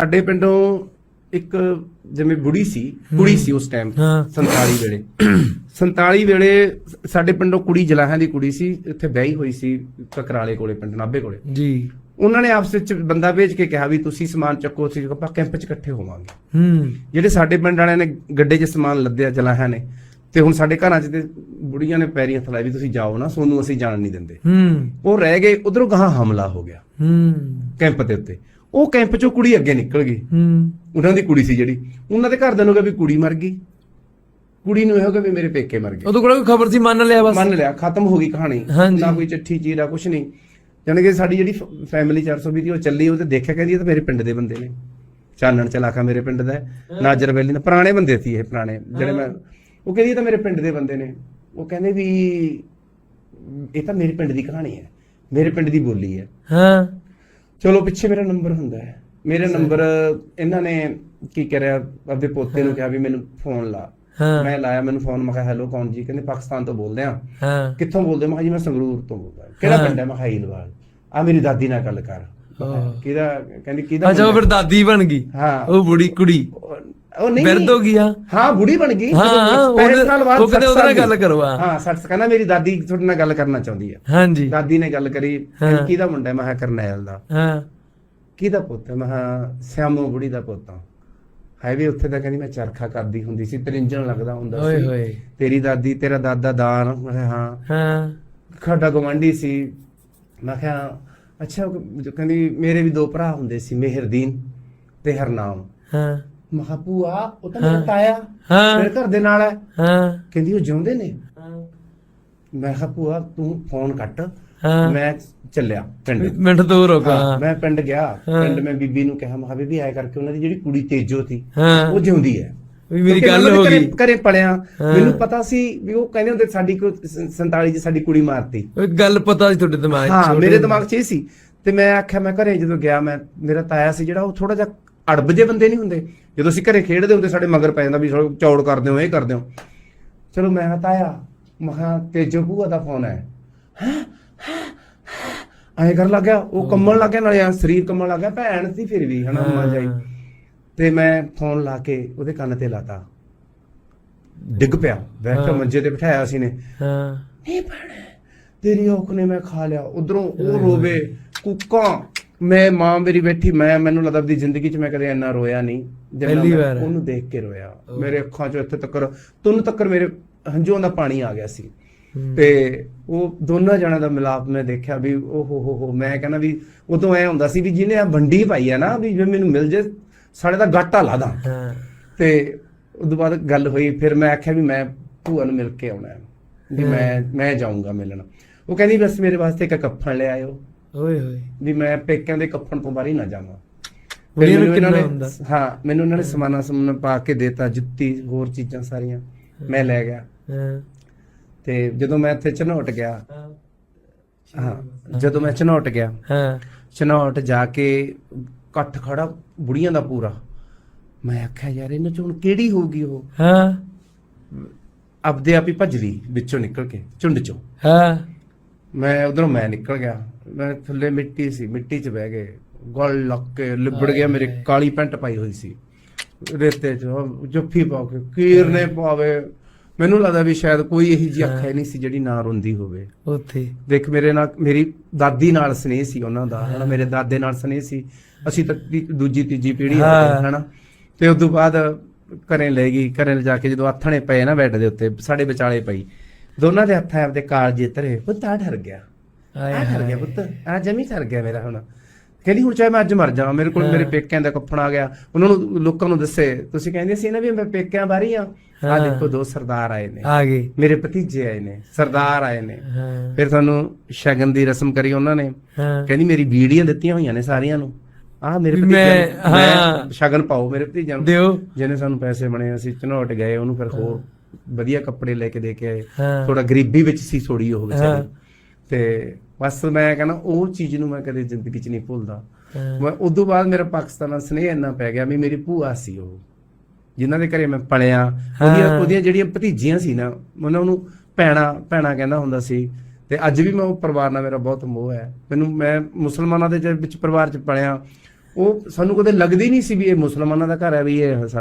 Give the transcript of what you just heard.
ਸਾਡੇ ਪਿੰਡੋਂ ਇੱਕ ਜਿਵੇਂ ਬੁੜੀ ਸੀ ਕੁੜੀ ਸੀ ਉਸ ਟਾਈਮ ਹਾਂ। 47 ਵੇਲੇ। 47 ਵੇਲੇ ਸਾਡੇ ਪਿੰਡੋਂ ਕੁੜੀ ਜਲਾਹਾਂ ਦੀ ਕੁੜੀ ਸੀ ਇੱਥੇ ਵਿਆਹੀ ਹੋਈ ਸੀ ਕਕਰਾਲੇ ਕੋਲੇ ਪਿੰਡ ਨਾਭੇ ਕੋਲੇ। ਜੀ। ਉਹਨਾਂ ਨੇ ਆਪਸ ਵਿੱਚ ਬੰਦਾ ਭੇਜ ਕੇ ਕਿਹਾ ਵੀ ਤੁਸੀਂ ਸਮਾਨ ਚੱਕੋ ਅਸੀਂ ਆਪਾਂ ਕੈਂਪ 'ਚ ਇਕੱਠੇ ਹੋਵਾਂਗੇ। ਹੂੰ। ਜਿਹੜੇ ਸਾਡੇ ਪਿੰਡ ਵਾਲਿਆਂ ਨੇ ਗੱਡੇ 'ਚ ਸਮਾਨ ਲੱਦਿਆ ਜਲਾਹਾਂ ਨੇ ਤੇ ਹੁਣ ਸਾਡੇ ਘਰਾਂ 'ਚ ਤੇ ਬੁੜੀਆਂ ਨੇ ਪੈਰੀਂ ਹੱਥ ਲਾਏ ਵੀ ਤੁਸੀਂ ਜਾਓ ਨਾ ਸੋਨੂੰ ਅਸੀਂ ਜਾਣ ਨਹੀਂ ਦਿੰਦੇ। ਹੂੰ। ਉਹ ਰਹਿ ਗਏ ਉਧਰੋਂ ਗਾਹਾਂ ਹਮਲਾ ਹੋ ਗਿਆ। ਹੂੰ। ਕੈਂਪ ਦੇ ਉੱਤੇ। ਉਹ ਕੈਂਪ 'ਚੋਂ ਕੁੜੀ ਅੱਗੇ ਨਿਕਲ ਗਈ। ਹੂੰ। ਉਹਨਾਂ ਦੀ ਕੁੜੀ ਸੀ ਜਿਹੜੀ। ਉਹਨਾਂ ਦੇ ਘਰਦਿਆਂ ਨੂੰ ਕਿਹਾ ਵੀ ਕੁੜੀ ਮਰ ਗਈ। ਕੁੜੀ ਨੂੰ ਇਹ ਗਿਆ ਵੀ ਮੇਰੇ ਪੇਕੇ ਮਰ ਗਏ। ਉਦੋਂ ਕੋਲ ਕੋਈ ਖਬਰ ਸੀ ਮੰਨ ਲਿਆ ਬਸ? ਮੰਨ ਲਿਆ ਖਤਮ ਹੋ ਗਈ ਕਹਾਣੀ। ਨਾ ਕੋਈ ਚਿੱਠੀ ਚੀਰਾ ਕੁਛ ਨਹੀਂ। ਜਾਣੀ ਕਿ ਸਾਡੀ ਜਿਹੜੀ ਫੈਮਿਲੀ 420 ਦੀ ਉਹ ਚੱਲੀ ਉਹ ਤੇ ਦੇਖਿਆ ਕਹਿੰਦੀ ਇਹ ਤਾਂ ਮੇਰੇ ਪਿੰਡ ਦੇ ਬੰਦੇ ਨੇ। ਚਾਨਣ ਚਲਾਕਾ ਮੇਰੇ ਪਿੰਡ ਦਾ। ਨਾਜਰ ਵੈਲੀ ਦਾ ਪੁਰਾਣੇ ਬੰਦੇ ਸੀ ਇਹ ਪੁਰਾਣੇ। ਜਿਹੜੇ ਮੈਂ ਉਹ ਕਹਿੰਦੀ ਇਹ ਤਾਂ ਮੇਰੇ ਪਿੰਡ ਦੇ ਬੰਦੇ ਨੇ। ਉਹ ਕਹਿੰਦੇ ਵੀ ਇਹ ਤਾਂ ਮੇਰੇ ਪਿੰਡ ਦੀ ਕਹਾਣੀ ਹੈ। ਮੇਰੇ ਪਿੰਡ ਦੀ ਬੋਲੀ ਹੈ। ਹਾਂ। ਚਲੋ ਪਿੱਛੇ ਮੇਰਾ ਨੰਬਰ ਹੁੰਦਾ ਹੈ। ਮੇਰਾ ਨੰਬਰ ਇਹਨਾਂ ਨੇ ਕੀ ਕਰਿਆ? ਆਪਦੇ ਪੋਤੇ ਨੂੰ ਕਿਹਾ ਵੀ ਮੈਨੂੰ ਫੋਨ ਲਾ। ਮੈਂ ਲਾਇਆ ਮੈਨੂੰ ਫੋਨ ਮੈਂ ਕਿਹਾ ਹੈਲੋ ਕੌਣ ਜੀ? ਕਹਿੰਦੇ ਪਾਕਿਸਤਾਨ ਤੋਂ ਬੋਲਦੇ ਆ। ਕਿੱਥੋਂ ਬੋਲਦੇ? ਮੈਂ ਕਿਹਾ ਜੀ ਮੈਂ ਸੰਗਰੂਰ ਤੋਂ ਬੋਲਦਾ ਕਿਹੜਾ। ਪਿੰਡ ਹੈ? ਮੈਂ ਕਿਹਾ ਹੀਲਵਾਲ। ਆ ਮੇਰੀ ਦਾਦੀ ਨਾਲ ਗੱਲ ਕਰ। ਕਿਹਦਾ ਕਹਿੰਦੀ ਕਿਹਦਾ ਅੱਛਾ ਉਹ ਫਿਰ ਦਾਦੀ ਬਣ ਗਈ। ਹਾਂ। ਉਹ ਬੁੜੀ ਕੁੜੀ। ਉਹ ਨਹੀਂ ਬਿਰਧ ਹੋ ਗਈ ਆ। ਹਾਂ ਬੁੜੀ ਬਣ ਗਈ। ਹਾਂ, ਜਦੋਂ ਹਾਂ, 65 ਉਹਦੇ- ਸਾਲ ਬਾਅਦ ਉਹ ਕਹਿੰਦੇ 60 ਉਹਦੇ ਨਾਲ ਸਾਲ ਗੱਲ ਦੀ। ਕਰਵਾ। ਹਾਂ 60 ਕਹਿੰਦਾ ਮੇਰੀ ਦਾਦੀ ਤੁਹਾਡੇ ਨਾਲ ਗੱਲ ਕਰਨਾ ਚਾਹੁੰਦੀ ਹੈ ਹਾਂਜੀ। ਦਾਦੀ ਨੇ ਗੱਲ ਕਰੀ। ਕਹਿੰਦੀ, ਮੁੰਡਾ? ਮੈਂ ਕਿਹਾ ਕਰਨੈਲ ਦਾ। ਹਾਂ। ਕਿਹਦਾ ਪੁੱਤ? ਮੈਂ ਕਿਹਾ ਸਿਆਮੋ ਬੁੜੀ ਦਾ ਪੁੱਤ ਆ। ਹੈ ਵੀ ਉੱਥੇ ਤਾਂ ਕਹਿੰਦੀ ਮੈਂ ਚਰਖਾ ਕਰਦੀ ਹੁੰਦੀ ਸੀ ਤਰਿੰਜਣ ਲੱਗਦਾ ਹੁੰਦਾ ਓਏ ਸੀ ਹੋਏ। ਤੇਰੀ ਦਾਦੀ ਤੇਰਾ ਦਾਦਾ ਦਾਨ ਹਾਂ। ਹਾਂ। ਸਾਡਾ ਗਵਾਂਢੀ ਸੀ। ਮੈਂ ਕਿਹਾ ਅੱਛਾ ਕਹਿੰਦੀ ਮੇਰੇ ਵੀ ਦੋ ਭਰਾ ਹੁੰਦੇ ਸੀ ਮਿਹਰਦੀਨ ਤੇ ਹਰਨਾਮ। ਹਾਂ। ਮੈਂ ਕਿਹਾ ਭੂਆ ਉਹ ਤਾਂ ਮੇਰਾ ਹਾਂ। ਤਾਇਆ ਹਾਂ। ਮੇਰੇ ਘਰ ਦੇ ਨਾਲ ਹੈ। ਹਾਂ। ਕਹਿੰਦੀ ਉਹ ਜਿਉਂਦੇ ਨੇ। ਮੈਂ ਕਿਹਾ ਭੂਆ ਤੂੰ ਫੋਨ ਕੱਟ। ਹਾਂ। ਮੈਂ ਚੱਲਿਆ ਪਿੰਡ। ਮਿੰਟ ਦੂਰ ਹੋ ਹਾਂ, ਗਿਆ ਮੈਂ ਪਿੰਡ ਗਿਆ। ਹਾਂ। ਪਿੰਡ ਮੈਂ ਬੀਬੀ ਨੂੰ ਕਿਹਾ ਮੈਂ ਕਿਹਾ ਬੀਬੀ ਆਇਆ ਕਰਕੇ ਉਹਨਾਂ ਦੀ ਜਿਹੜੀ ਕੁੜੀ ਤੇਜੋ ਸੀ ਹਾਂ। ਉਹ ਜਿਉਂਦੀ ਹੈ। ਵੀ ਮੇਰੀ ਕਿਉਂਕਿ ਗੱਲ ਉਹਨਾਂ ਹੋ ਦੇ ਘਰੇ- ਗਈ। ਘਰੇ ਪੜਿਆ ਹਾਂ। ਮੈਨੂੰ ਪਤਾ ਸੀ ਵੀ ਉਹ ਕਹਿੰਦੇ ਹੁੰਦੇ ਸਾਡੀ ਕੋਈ 47 ਚ ਸਾਡੀ ਕੁੜੀ ਮਾਰਤੀ। ਉਹ ਗੱਲ ਪਤਾ ਸੀ ਤੁਹਾਡੇ ਦਿਮਾਗ 'ਚ। ਹਾਂ ਛੋਟੇ ਮੇਰੇ। ਦਿਮਾਗ 'ਚ ਇਹ ਸੀ। ਤੇ ਮੈਂ ਆਖਿਆ ਮੈਂ ਘਰੇ ਜਦੋਂ ਗਿਆ ਮੈਂ ਮੇਰਾ ਤਾਇਆ ਸੀ ਜਿਹੜਾ ਉਹ ਥੋੜਾ ਜਿਹਾ ਅੜਬ ਜੇ ਬੰਦੇ ਨਹੀਂ ਹੁੰਦੇ। ਜਦੋਂ ਅਸੀਂ ਘਰੇ ਖੇਡਦੇ ਹੁੰਦੇ ਸਾਡੇ ਮਗਰ ਪੈ ਜਾਂਦਾ ਵੀ ਚੌੜ ਕਰਦੇ ਹੋ ਇਹ ਕਰਦੇ ਹੋ। ਚਲੋ ਮੈਂ ਕਿਹਾ ਤਾਇਆ ਮੈਂ ਕਿਹਾ ਤੇਜੋ ਭੂਆ ਦਾ ਫੋਨ ਹੈ। ਐਂ ਕਰਨ ਲੱਗ ਗਿਆ ਉਹ ਕੰਮਣ ਲੱਗ ਗਿਆ ਨਾਲੇ ਸਰੀਰ ਕੰਮਣ ਲੱਗ ਗਿਆ ਭੈਣ ਸੀ ਫਿਰ ਵੀ ਹਨਾ ਮਾਂ ਜਾਈ। ਤੇ ਮੈਂ ਫੋਨ ਲਾ ਕੇ ਉਹਦੇ ਕੰਨ ਤੇ ਲਾਤਾ। ਡਿੱਗ ਪਿਆ। ਬੈਠ ਕੇ। ਮੰਜੇ ਤੇ ਬਿਠਾਇਆ ਸੀ ਨੇ। ਹਾਂ। ਨਹੀਂ ਭੈਣੇ ਤੇਰੀ ਔਖ ਨੇ ਮੈਂ ਖਾ ਲਿਆ। ਉਧਰੋਂ ਉਹ ਰੋਵੇ ਕੁੱਕਾਂ। ਮੈਂ ਮਾਂ ਮੇਰੀ ਬੈਠੀ ਮੈਂ ਮੈਨੂੰ ਲੱਗਦਾ ਆਪਣੀ ਜ਼ਿੰਦਗੀ 'ਚ ਮੈਂ ਕਦੇ ਇੰਨਾ ਰੋਇਆ ਨਹੀਂ ਜਿੰਨਾ ਪਹਿਲੀ ਮੈਂ। ਉਹਨੂੰ ਦੇਖ ਕੇ ਰੋਇਆ। ਮੇਰੇ ਅੱਖਾਂ 'ਚੋਂ ਇੱਥੇ ਤੱਕ ਤੁੰਨ ਤੱਕ ਮੇਰੇ ਹੰਝੂਆਂ ਦਾ ਪਾਣੀ ਆ ਗਿਆ ਸੀ। ਤੇ ਉਹ ਦੋਨਾਂ ਜਣਾਂ ਦਾ ਮਿਲਾਪ ਮੈਂ ਦੇਖਿਆ ਵੀ ਉਹ ਹੋ ਹੋ ਹੋ ਮੈਂ ਕਹਿੰਦਾ ਵੀ ਉਦੋਂ ਐ ਹੁੰਦਾ ਸੀ ਵੀ ਜਿਹਨੇ ਆ ਵੰਡੀ ਪਾਈ ਆ ਨਾ ਵੀ ਜੇ ਮੈਨੂੰ ਮਿਲ ਜੇ ਸਾਡੇ ਦਾ ਗਾਟਾ ਲਾ ਦਾਂ ਹਾਂ। ਤੇ ਉਦੋਂ ਬਾਅਦ ਗੱਲ ਹੋਈ ਫਿਰ ਮੈਂ ਆਖਿਆ ਵੀ ਮੈਂ ਭੂਆ ਨੂੰ ਮਿਲ ਕੇ ਆਉਣਾ ਹੈ। ਵੀ ਮੈਂ ਮੈਂ ਜਾਊਂਗਾ ਮਿਲਣ। ਉਹ ਕਹਿੰਦੀ ਬਸ ਮੇਰੇ ਵਾਸਤੇ ਇੱਕ ਕੱਫਣ ਲੈ ਆਇਓ। ਓਏ ਹੋਏ। ਵੀ ਮੈਂ ਪੇਕਿਆਂ ਦੇ ਕੱਫਣ ਤੋਂ ਬਾਹਰ ਨਾ ਜਾਵਾਂ। ਫਿਰ ਮੈਨੂੰ ਇਹਨਾਂ ਨੇ-? ਹਾਂ ਮੈਨੂੰ ਉਹਨਾਂ ਨੇ ਸਮਾਨਾ ਸਮੂਨਾ ਪਾ ਕੇ ਦੇਤਾ ਜੁੱਤੀ ਹੋਰ ਚੀਜ਼ਾਂ ਸਾਰੀਆਂ। ਮੈਂ ਲੈ ਗਿਆ। ਹਾਂ। ਤੇ ਜਦੋਂ ਮੈਂ ਇੱਥੇ ਚਨੌਟ ਗਿਆ ਹਾਂ। ਜਦੋਂ ਮੈਂ ਚਨੌਟ ਗਿਆ ਹਾਂ। ਚਨੌਟ ਜਾ ਕੇ ਇਕੱਠ ਖੜਾ ਬੁੜੀਆਂ ਦਾ ਪੂਰਾ। ਮੈਂ ਆਖਿਆ ਯਾਰ ਇਹਨਾਂ ਚੋਂ ਕਿਹੜੀ ਹੋਊਗੀ ਉਹ? ਹਾਂ। ਆਪਦੇ ਆਪ ਹੀ ਭੱਜਦੀ ਵਿੱਚੋਂ ਨਿਕਲ ਕੇ ਝੁੰਡ ਚੋਂ। ਹਾਂ। ਮੈਂ ਉਧਰੋਂ ਮੈਂ ਨਿਕਲ ਗਿਆ। ਮੈਂ ਥੱਲੇ ਮਿੱਟੀ ਸੀ ਮਿੱਟੀ 'ਚ ਬਹਿ ਗਏ। ਗਲ ਲੱਗ ਕੇ ਲਿਬੜ ਗਿਆ ਮੇਰੇ ਕਾਲੀ ਪੈਂਟ ਪਾਈ ਹੋਈ ਸੀ। ਰੇਤੇ 'ਚ ਉਹ ਜੱਫੀ ਪਾ ਕੇ ਕੀਰ ਨੇ ਪਾਵੇ। ਮੈਨੂੰ ਲੱਗਦਾ ਵੀ ਸ਼ਾਇਦ ਕੋਈ ਇਹੀ ਜਿਹੀ ਅੱਖ ਹੈ। ਨਹੀਂ ਸੀ ਜਿਹੜੀ ਨਾ ਰੋਂਦੀ ਹੋਵੇ। ਉੱਥੇ। ਦੇਖ ਮੇਰੇ ਨਾਲ ਮੇਰੀ ਦਾਦੀ ਨਾਲ ਸਨੇਹ ਸੀ ਉਹਨਾਂ ਦਾ ਹਨਾ ਮੇਰੇ ਦਾਦੇ ਨਾਲ ਸਨੇਹ ਸੀ। ਅਸੀਂ ਤਾਂ ਤੀ- ਦੂਜੀ ਤੀਜੀ ਪੀੜ੍ਹੀ ਹੋ। ਹਨਾ। ਤੇ ਉਸ ਤੋਂ ਬਾਅਦ ਘਰੇ ਲੈ ਗਈ ਘਰੇ ਲਿਜਾ ਕੇ ਜਦੋਂ ਆਥਣੇ ਪਏ ਨਾ ਬੈੱਡ ਦੇ ਉੱਤੇ ਸਾਡੇ ਵਿਚਾਲੇ ਪਈ। ਦੋਨਾਂ ਦੇ ਹੱਥਾਂ ਆਪਦੇ ਕਾਲਜੇ ਧਰੇ ਪੁੱਤ ਆ ਠਰ ਗਿਆ। ਆ ਠਰ ਗਿਆ। ਪੁੱਤ। ਆ ਜਮੀ ਠਰ ਗਿਆ ਮੇਰਾ ਹੁਣ। ਕਹਿੰਦੀ ਹੁਣ ਚਾਹੇ ਮੈਂ ਅੱਜ ਮਰ ਜਾਵਾਂ ਮੇਰੇ ਕੋਲ ਮੇਰੇ ਪੇਕਿਆਂ ਦਾ ਕੱਫਣ ਆ ਗਿਆ। ਉਹਨਾਂ ਨੂੰ ਲੋਕਾਂ ਨੂੰ ਦੱਸੇ। ਤੁਸੀਂ ਕਹਿੰਦੇ ਸੀ ਨਾ ਵੀ ਮੈਂ ਪੇਕਿਆਂ ਬਾਰੀ ਆ। ਆ। ਦੇਖੋ ਦੋ ਸਰਦਾਰ ਆਏ ਨੇ। ਆ ਗਏ। ਮੇਰੇ ਭਤੀਜੇ ਆਏ ਨੇ ਸਰਦਾਰ ਆਏ ਨੇ। ਫਿਰ ਤੁਹਾਨੂੰ ਸ਼ਗਨ ਦੀ ਰਸਮ ਕਰੀ ਉਹਨਾਂ ਨੇ। ਕਹਿੰਦੀ ਮੇਰੀ ਬੀੜੀਆਂ ਦਿੱਤੀਆਂ ਹੋਈਆਂ ਨੇ ਸਾਰਿਆਂ ਨੂੰ। ਆਹ ਮੇਰੇ ਭਤੀਜੇ ਮੈਂ- ਨੂੰ। ਮੈਂ ਹਾਂ। ਸ਼ਗਨ ਪਾਓ ਮੇਰੇ ਭਤੀਜਿਆਂ ਨੂੰ। ਦਿਓ। ਜਿਹਨੇ ਸਾਨੂੰ ਪੈਸੇ ਬਣੇ ਅਸੀਂ ਚਨੌਟ ਗਏ ਉਹਨੂੰ ਫਿਰ ਹੋਰ ਵਧੀਆ ਕੱਪੜੇ ਲੈ ਕੇ ਦੇ ਕੇ ਆਏ। ਥੋੜਾ ਗਰੀਬੀ ਵਿੱਚ ਸੀ ਥੋੜੀ ਉਹ। ਵਿਚਾਰੀ। ਤੇ ਬਸ ਮੈਂ ਕਹਿੰਦਾ ਉਹ ਚੀਜ਼ ਨੂੰ ਮੈਂ ਕਦੇ ਜ਼ਿੰਦਗੀ 'ਚ ਨਹੀਂ ਭੁੱਲਦਾ। ਮੈਂ ਉਦੋਂ ਬਾਅਦ ਮੇਰਾ ਪਾਕਿਸਤਾਨ ਨਾਲ ਸਨੇਹ ਇੰਨਾ ਪੈ ਗਿਆ ਵੀ ਮੇਰੀ ਭੂਆ ਸੀ ਉਹ ਜਿਨ੍ਹਾਂ ਦੇ ਘਰੇ ਮੈਂ ਪਲਿਆ ਉਹਦੀਆਂ। ਉਹਦੀਆਂ ਜਿਹੜੀਆਂ ਭਤੀਜੀਆਂ ਸੀ ਨਾ ਉਹਨੂੰ ਭੈਣਾ ਭੈਣਾ ਕਹਿੰਦਾ ਹੁੰਦਾ ਸੀ ਤੇ ਅੱਜ ਵੀ ਮੈਂ ਉਹ ਪਰਿਵਾਰ ਨਾਲ ਮੇਰਾ ਬਹੁਤ ਮੋਹ ਹੈ ਮੈਨੂੰ ਮੈਂ ਮੁਸਲਮਾਨਾਂ ਦੇ ਵਿੱਚ ਪਰਿਵਾਰ 'ਚ ਪਲਿਆ ਉਹ ਸਾਨੂੰ ਕਦੇ ਲੱਗਦੀ ਨਹੀਂ ਸੀ ਵੀ ਇਹ ਮੁਸਲਮਾਨਾਂ ਦਾ ਘਰ ਹੈ ਵੀ ਇਹ